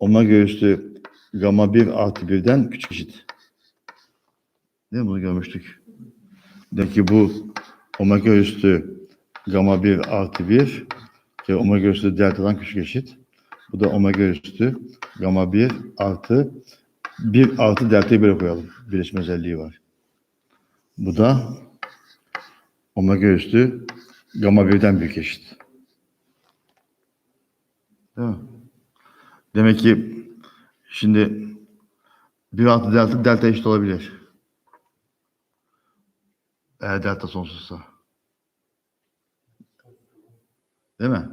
omega üstü gamma 1 artı 1'den küçük eşit. Değil mi? Bunu görmüştük. Demek ki bu omega üstü gamma 1 artı 1 ki omega üstü delta'dan küçük eşit. Bu da omega üstü gamma 1 artı 1 artı delta'yı böyle koyalım. Birleşme özelliği var. Bu da omega üstü gamma 1'den büyük eşit. Değil mi? Demek ki şimdi 1 artı delta delta eşit olabilir. Eğer delta sonsuzsa. Değil mi?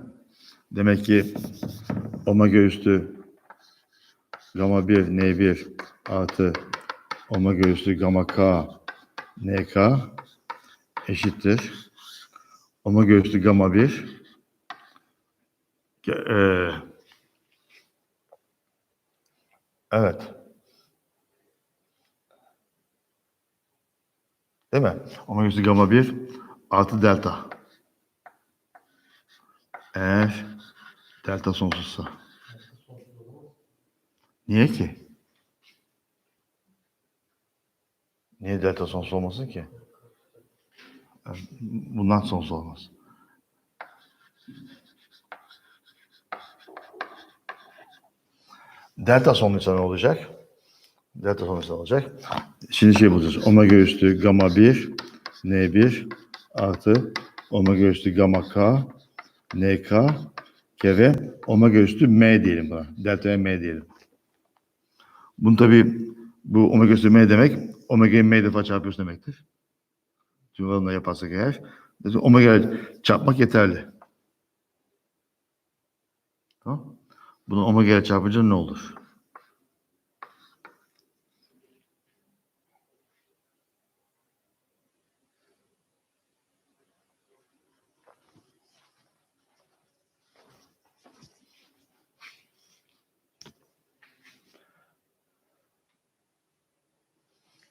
Demek ki omega üstü gamma 1 n1 artı omega üstü gamma k nk eşittir. Omega üstü gamma 1 Ge- evet. Değil mi? Omega üstü gamma 1 artı delta. Eğer delta sonsuzsa. Niye ki? Niye delta sonsuz olmasın ki? Bundan sonsuz olmaz. Delta sonuçta olacak? Delta sonuçta olacak? Şimdi şey bulacağız. Omega üstü gamma 1 N1 artı omega üstü gamma K NK kere omega üstü M diyelim buna. Delta M diyelim. Bunu tabi bu omega üstü M demek omega'yı M defa çarpıyorsun demektir. Tüm oranla yaparsak eğer. Omega çarpmak yeterli. Tamam. Bunu omega çarpınca ne olur?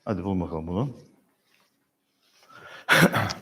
Hadi bul bakalım bunu.